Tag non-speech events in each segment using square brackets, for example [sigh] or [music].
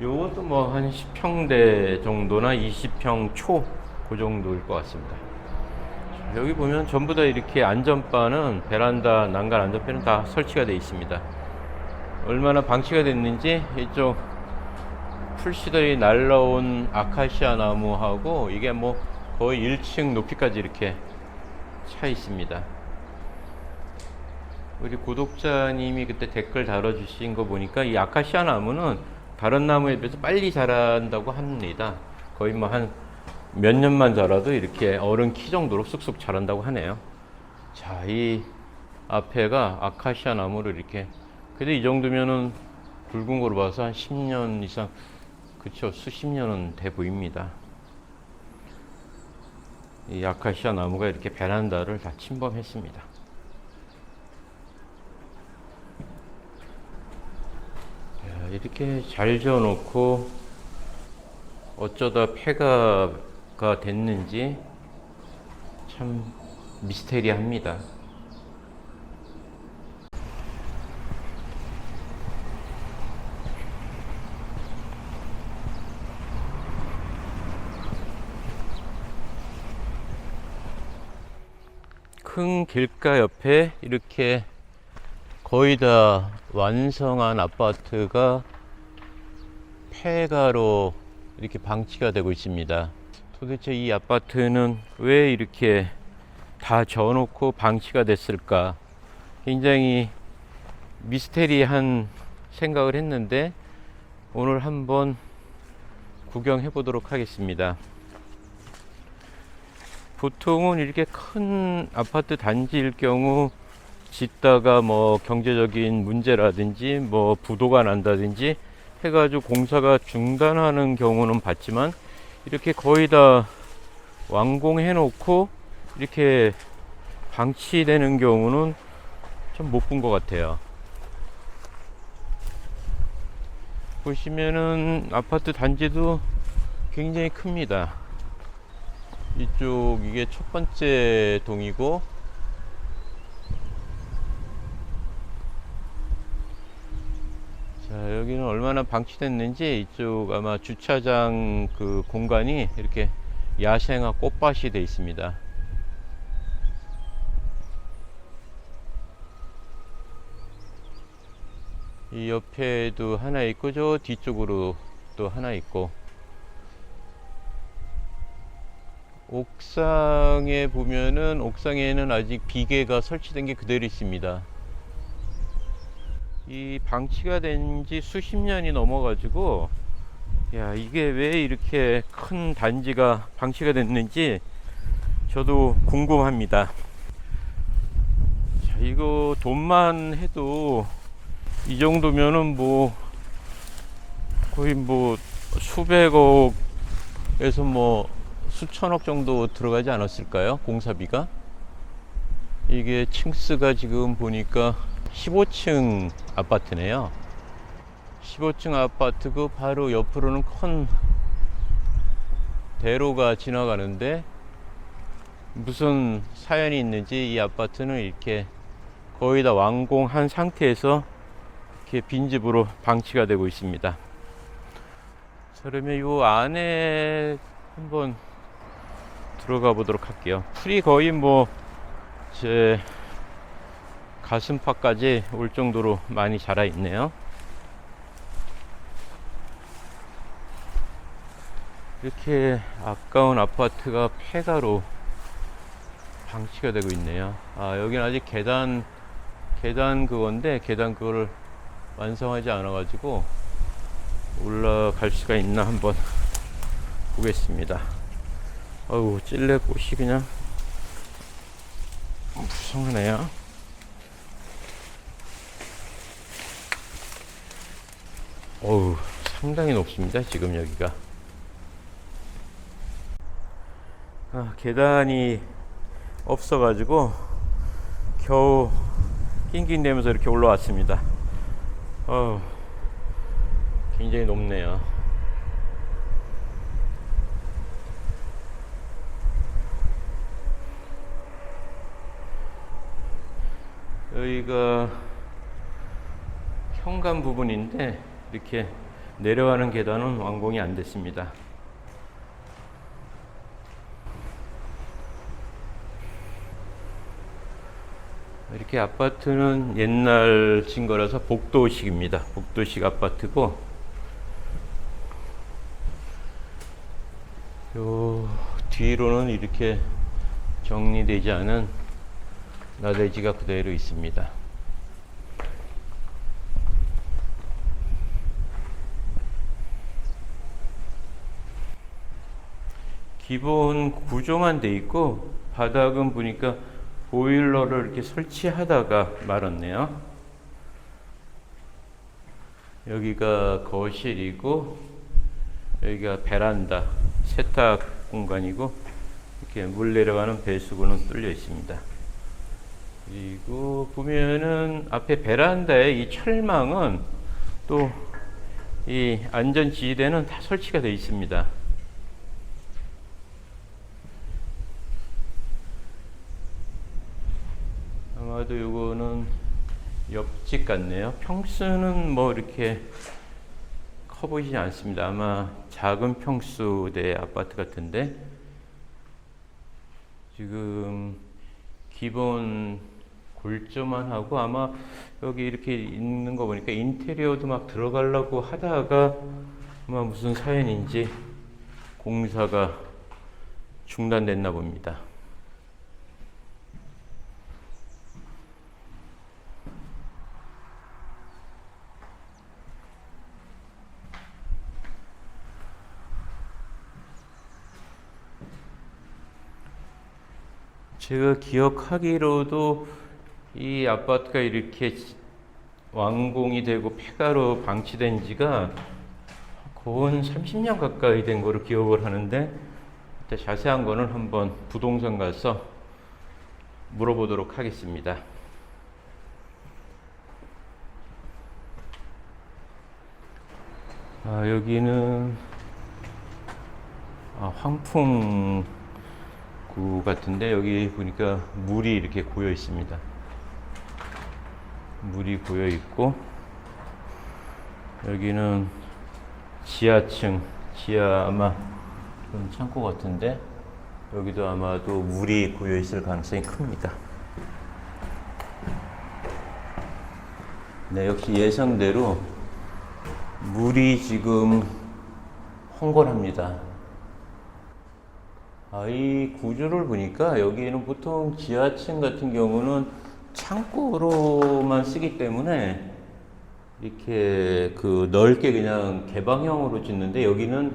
요것도 뭐 한 10평대 정도나 20평 초 그 정도일 것 같습니다. 여기 보면 전부 다 이렇게 안전바는 베란다 난간 안전바는 다 설치가 되어 있습니다. 얼마나 방치가 됐는지 이쪽 풀씨들이 날라온 아카시아 나무하고 이게 뭐 거의 1층 높이까지 이렇게 차 있습니다. 우리 구독자님이 그때 댓글 달아주신 거 보니까 이 아카시아 나무는 다른 나무에 비해서 빨리 자란다고 합니다. 거의 뭐 한 몇 년만 자라도 이렇게 어른 키 정도로 쑥쑥 자란다고 하네요. 자, 이 앞에가 아카시아 나무를 이렇게 근데 이 정도면은 굵은 거로 봐서 한 10년 이상 그쵸 수십 년은 돼 보입니다. 이 아카시아 나무가 이렇게 베란다를 다 침범했습니다. 야, 이렇게 잘 지어놓고 어쩌다 폐가가 됐는지 참 미스테리합니다. 큰 길가 옆에 이렇게 거의 다 완성한 아파트가 폐가로 이렇게 방치가 되고 있습니다. 도대체 이 아파트는 왜 이렇게 다 져놓고 방치가 됐을까? 굉장히 미스테리한 생각을 했는데 오늘 한번 구경해 보도록 하겠습니다. 보통은 이렇게 큰 아파트 단지일 경우 짓다가 뭐 경제적인 문제라든지 뭐 부도가 난다든지 해가지고 공사가 중단하는 경우는 봤지만 이렇게 거의 다 완공해 놓고 이렇게 방치되는 경우는 좀 못 본 것 같아요. 보시면은 아파트 단지도 굉장히 큽니다. 이쪽 이게 첫 번째 동이고 자 여기는 얼마나 방치됐는지 이쪽 아마 주차장 그 공간이 이렇게 야생화 꽃밭이 되어 있습니다. 이 옆에도 하나 있고 저 뒤쪽으로 또 하나 있고 옥상에 보면은 옥상에는 아직 비계가 설치된 게 그대로 있습니다. 이 방치가 된 지 수십 년이 넘어가지고 야 이게 왜 이렇게 큰 단지가 방치가 됐는지 저도 궁금합니다. 자 이거 돈만 해도 이 정도면은 뭐 거의 뭐 수백억에서 뭐 수천억 정도 들어가지 않았을까요? 공사비가? 이게 층수가 지금 보니까 15층 아파트네요. 15층 아파트 그 바로 옆으로는 큰 대로가 지나가는데 무슨 사연이 있는지 이 아파트는 이렇게 거의 다 완공한 상태에서 이렇게 빈집으로 방치가 되고 있습니다. 자, 그러면 이 안에 한번 들어가 보도록 할게요. 풀이 거의 뭐 제 가슴팍까지 올 정도로 많이 자라 있네요. 이렇게 아까운 아파트가 폐가로 방치가 되고 있네요. 아, 여기는 아직 계단, 계단 그건데, 계단 그거를 완성하지 않아가지고 올라갈 수가 있나 한번 [laughs] 보겠습니다. 어우, 찔레 꽃이 그냥 무성하네요. 어우, 상당히 높습니다. 지금 여기가. 아, 계단이 없어 가지고 겨우 낑낑대면서 이렇게 올라왔습니다. 어우, 굉장히 높네요. 여기가 현관 부분인데 이렇게 내려가는 계단은 완공이 안 됐습니다. 이렇게 아파트는 옛날 진 거라서 복도식입니다. 복도식 아파트고 요 뒤로는 이렇게 정리되지 않은 나대지가 그대로 있습니다. 기본 구조만 돼 있고 바닥은 보니까 보일러를 이렇게 설치하다가 말았네요. 여기가 거실이고 여기가 베란다 세탁 공간이고 이렇게 물 내려가는 배수구는 뚫려 있습니다. 그리고 보면은 앞에 베란다에 이 철망은 또 이 안전 지휘대는 다 설치가 되어 있습니다. 아마도 요거는 옆집 같네요. 평수는 뭐 이렇게 커 보이지 않습니다. 아마 작은 평수대 아파트 같은데 지금 기본 골조만 하고 아마 여기 이렇게 있는 거 보니까 인테리어도 막 들어가려고 하다가 아마 무슨 사연인지 공사가 중단됐나 봅니다. 제가 기억하기로도 이 아파트가 이렇게 완공이 되고 폐가로 방치된 지가 거의 30년 가까이 된 거로 기억을 하는데 자세한 거는 한번 부동산 가서 물어보도록 하겠습니다. 아, 여기는 아, 황풍 구 같은데 여기 보니까 물이 이렇게 고여 있습니다. 물이 고여 있고 여기는 지하층 지하 아마 창고 같은데 여기도 아마도 물이 고여 있을 가능성이 큽니다. 네, 역시 예상대로 물이 지금 홍건합니다. 아, 이 구조를 보니까 여기는 보통 지하층 같은 경우는 창고로만 쓰기 때문에 이렇게 그 넓게 그냥 개방형으로 짓는데 여기는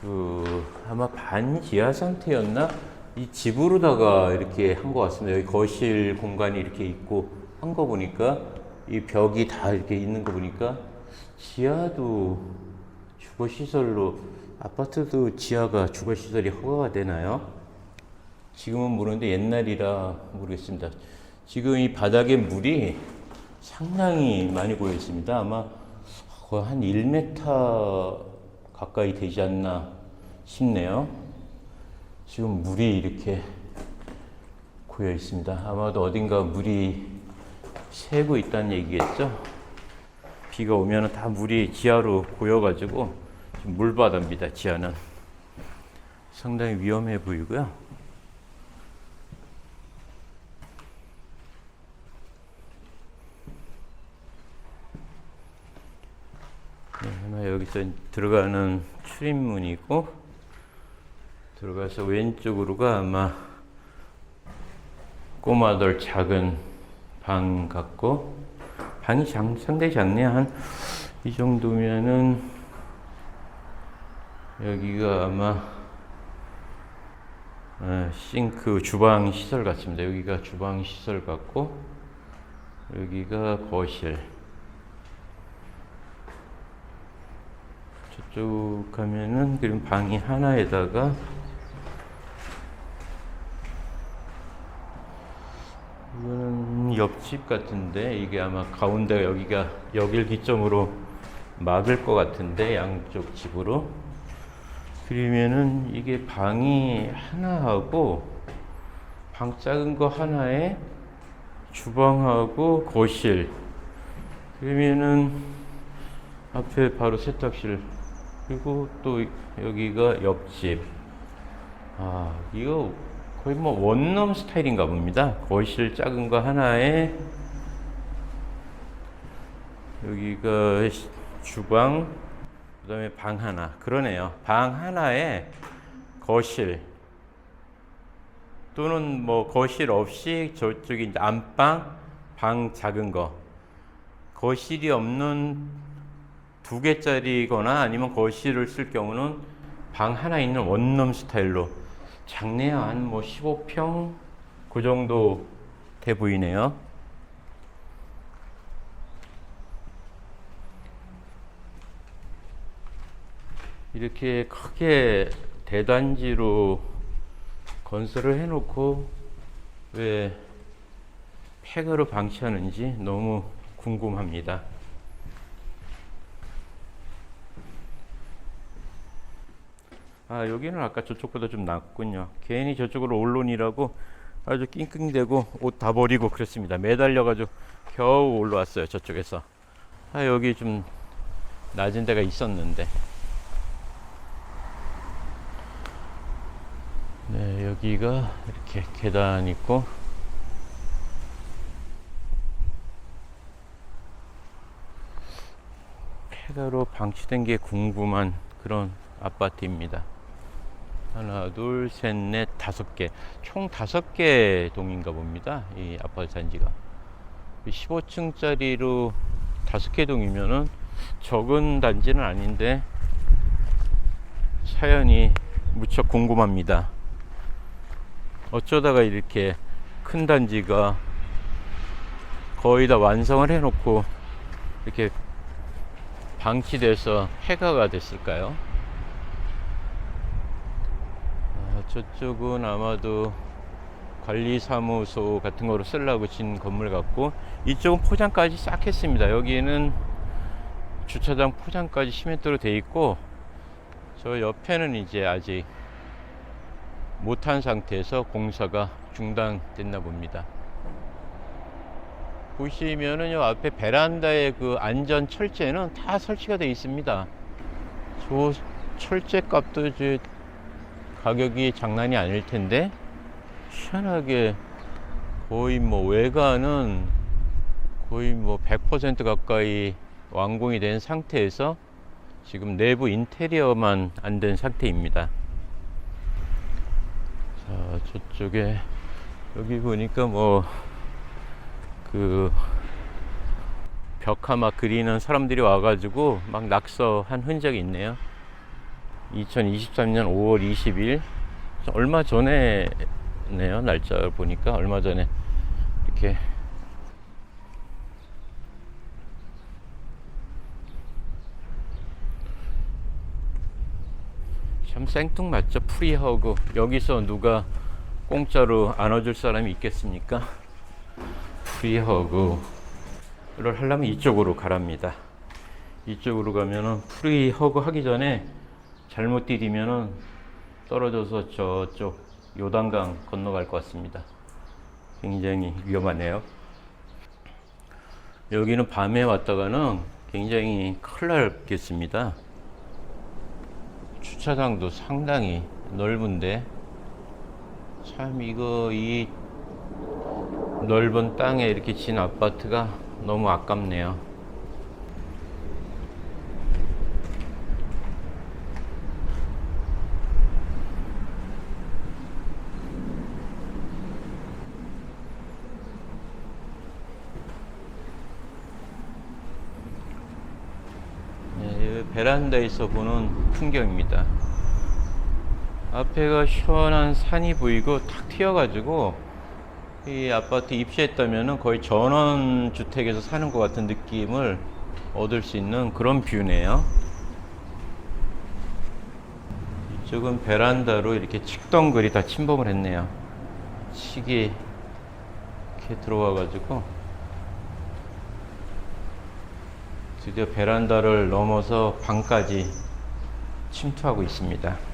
그 아마 반지하 상태였나? 이 집으로다가 이렇게 한 것 같습니다. 여기 거실 공간이 이렇게 있고 한 거 보니까 이 벽이 다 이렇게 있는 거 보니까 지하도 주거 시설로 아파트도 지하가 주거 시설이 허가가 되나요? 지금은 모르는데 옛날이라 모르겠습니다. 지금 이 바닥에 물이 상당히 많이 고여 있습니다. 아마 거의 한 1m 가까이 되지 않나 싶네요. 지금 물이 이렇게 고여 있습니다. 아마도 어딘가 물이 새고 있다는 얘기겠죠? 비가 오면 다 물이 지하로 고여가지고 물바다입니다. 지하는 상당히 위험해 보이고요. 네, 여기서 들어가는 출입문이고 들어가서 왼쪽으로가 아마 꼬마들 작은 방 같고 방이 장, 상당히 작네요. 한 이 정도면은 여기가 아마 아, 싱크 주방 시설 같습니다. 여기가 주방 시설 같고 여기가 거실. 저쪽 가면은 그럼 방이 하나에다가 이거는 옆집 같은데 이게 아마 가운데 여기가 여길 기점으로 막을 것 같은데 양쪽 집으로 그러면은 이게 방이 하나하고 방 작은 거 하나에 주방하고 거실. 그러면은 앞에 바로 세탁실. 그리고 또 여기가 옆집. 아 이거 거의 뭐 원룸 스타일인가 봅니다. 거실 작은 거 하나에 여기가 시- 주방 그 다음에 방 하나 그러네요 방 하나에 거실 또는 뭐 거실 없이 저쪽이 안방 방 작은 거 거실이 없는 두 개짜리거나 아니면 거실을 쓸 경우는 방 하나 있는 원룸 스타일로 작네요. 한뭐 15평 그 정도 돼 보이네요. 이렇게 크게 대단지로 건설을 해놓고 왜 폐가로 방치하는지 너무 궁금합니다. 아 여기는 아까 저쪽보다 좀 낫군요. 괜히 저쪽으로 언론이라고 아주 낑낑대고 옷 다 버리고 그랬습니다. 매달려가지고 겨우 올라왔어요 저쪽에서. 아 여기 좀 낮은 데가 있었는데. 네 여기가 이렇게 계단 있고 폐가로 방치된 게 궁금한 그런 아파트입니다. 하나, 둘, 셋, 넷, 다섯 개. 총 다섯 개 동인가 봅니다. 이 아파트 단지가. 15층짜리로 다섯 개 동이면은 적은 단지는 아닌데 사연이 무척 궁금합니다. 어쩌다가 이렇게 큰 단지가 거의 다 완성을 해놓고 이렇게 방치돼서 폐가가 됐을까요? 아, 저쪽은 아마도 관리사무소 같은 거로 쓰려고 진 건물 같고 이쪽은 포장까지 싹 했습니다. 여기는 주차장 포장까지 시멘트로 돼 있고 저 옆에는 이제 아직 못한 상태에서 공사가 중단됐나 봅니다. 보시면은 요 앞에 베란다의 그 안전 철제는 다 설치가 되어 있습니다. 저 철제 값도 이제 가격이 장난이 아닐 텐데 희한하게 거의 뭐 외관은 거의 뭐 100% 가까이 완공이 된 상태에서 지금 내부 인테리어만 안 된 상태입니다. 자, 저쪽에 여기 보니까 뭐 그 벽화 막 그리는 사람들이 와가지고 막 낙서한 흔적이 있네요. 2023년 5월 20일 얼마 전에네요 날짜를 보니까 얼마 전에 이렇게 참 생뚱맞죠 프리허그 여기서 누가 공짜로 안아줄 사람이 있겠습니까 프리허그를 하려면 이쪽으로 가랍니다 이쪽으로 가면은 프리허그 하기 전에 잘못 디디면은 떨어져서 저쪽 요단강 건너갈 것 같습니다. 굉장히 위험하네요. 여기는 밤에 왔다가는 굉장히 큰일 날겠습니다. 주차장도 상당히 넓은데 참 이거 이 넓은 땅에 이렇게 진 아파트가 너무 아깝네요. 네, 이 베란다에서 보는 풍경입니다. 앞에가 시원한 산이 보이고 탁 튀어가지고 이 아파트 입주했다면 거의 전원 주택에서 사는 것 같은 느낌을 얻을 수 있는 그런 뷰네요. 이쪽은 베란다로 이렇게 측덩그리 다 침범을 했네요. 칙이 이렇게 들어와가지고 드디어 베란다를 넘어서 방까지 침투하고 있습니다.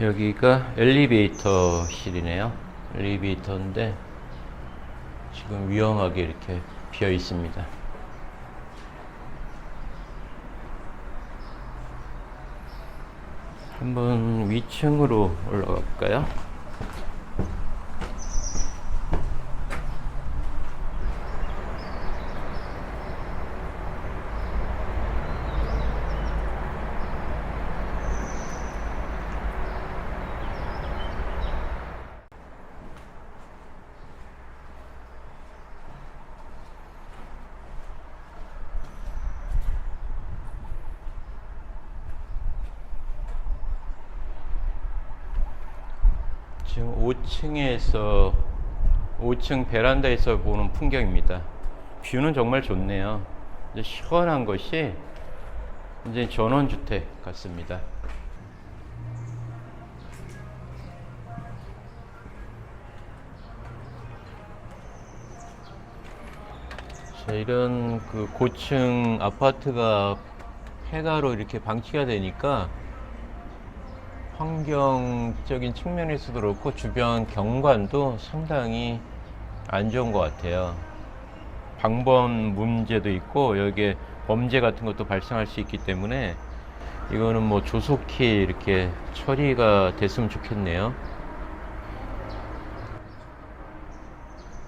여기가 엘리베이터 실이네요. 엘리베이터인데 지금 위험하게 이렇게 비어 있습니다. 한번 위층으로 올라가 볼까요? 지금 5층에서 5층 베란다에서 보는 풍경입니다. 뷰는 정말 좋네요. 이제 시원한 것이 이제 전원주택 같습니다. 자, 이런 그 고층 아파트가 폐가로 이렇게 방치가 되니까 환경적인 측면에서도 그렇고 주변 경관도 상당히 안 좋은 것 같아요. 방범 문제도 있고 여기에 범죄 같은 것도 발생할 수 있기 때문에 이거는 뭐 조속히 이렇게 처리가 됐으면 좋겠네요.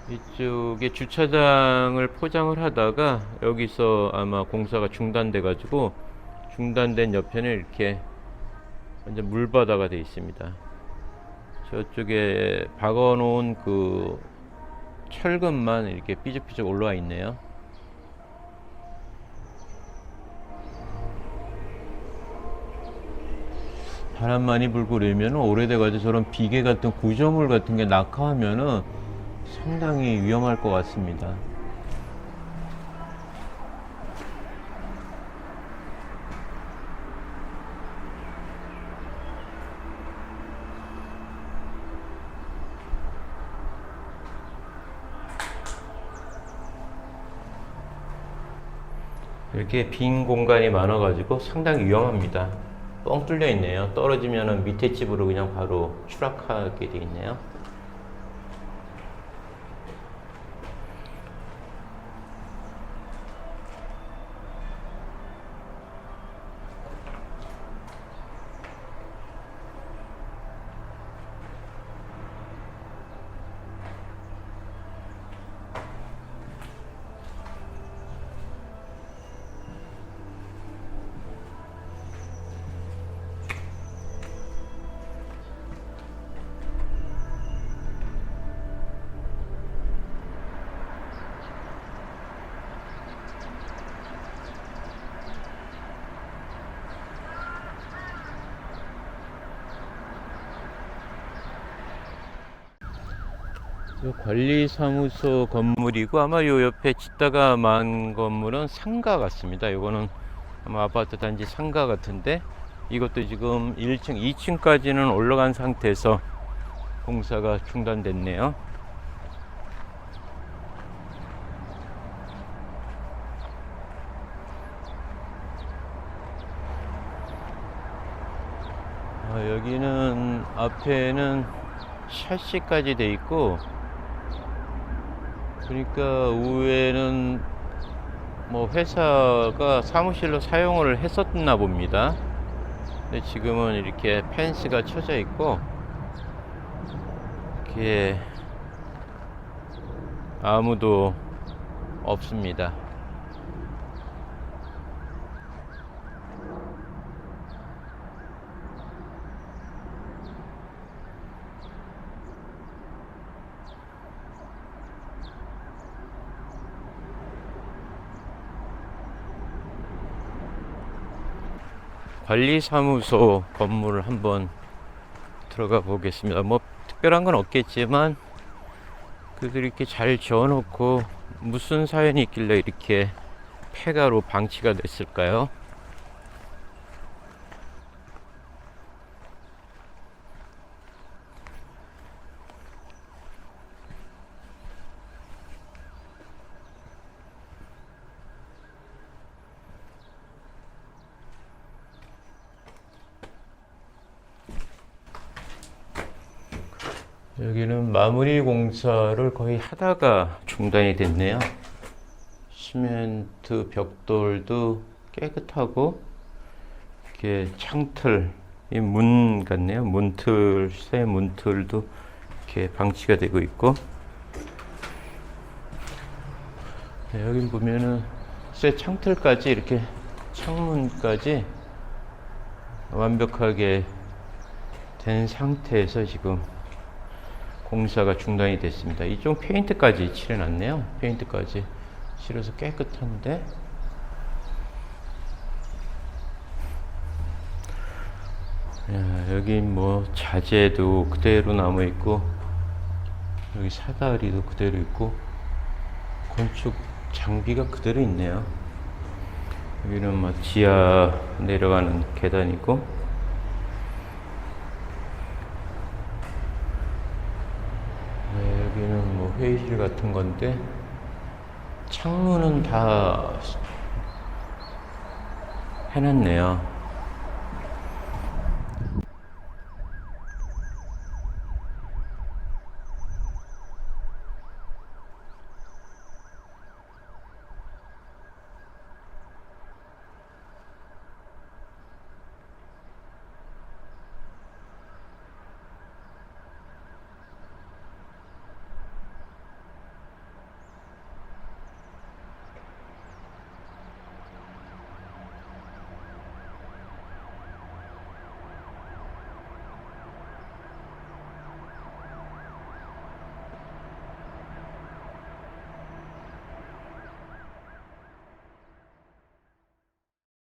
이쪽에 주차장을 포장을 하다가 여기서 아마 공사가 중단돼 가지고 중단된 옆에는 이렇게 완전 물바다가 되어 있습니다. 저쪽에 박아놓은 그 철근만 이렇게 삐죽삐죽 올라와 있네요. 바람 많이 불고 이러면 오래돼가지고 저런 비계 같은 구조물 같은 게 낙하하면은 상당히 위험할 것 같습니다. 이렇게 빈 공간이 많아가지고 상당히 위험합니다. 뻥 뚫려 있네요. 떨어지면은 밑에 집으로 그냥 바로 추락하게 돼 있네요. 관리사무소 건물이고 아마 요 옆에 짓다가 만 건물은 상가 같습니다. 요거는 아마 아파트 단지 상가 같은데 이것도 지금 1층, 2층까지는 올라간 상태에서 공사가 중단됐네요. 아, 여기는 앞에는 샤시까지 돼 있고 그러니까 우에는 뭐 회사가 사무실로 사용을 했었나 봅니다. 근데 지금은 이렇게 펜스가 쳐져 있고 이렇게 아무도 없습니다. 관리사무소 건물을 한번 들어가 보겠습니다. 뭐 특별한 건 없겠지만 그들이 이렇게 잘 지어놓고 무슨 사연이 있길래 이렇게 폐가로 방치가 됐을까요? 여기는 마무리 공사를 거의 하다가 중단이 됐네요. 시멘트 벽돌도 깨끗하고 이렇게 창틀, 이 문 같네요. 문틀, 새 문틀도 이렇게 방치가 되고 있고 네, 여기 보면은 새 창틀까지 이렇게 창문까지 완벽하게 된 상태에서 지금 공사가 중단이 됐습니다. 이쪽 페인트까지 칠해놨네요. 페인트까지 칠해서 깨끗한데 야, 여기 뭐 자재도 그대로 남아 있고 여기 사다리도 그대로 있고 건축 장비가 그대로 있네요. 여기는 뭐 지하 내려가는 계단이고 네, 여기는 뭐 회의실 같은 건데 창문은 다 해놨네요.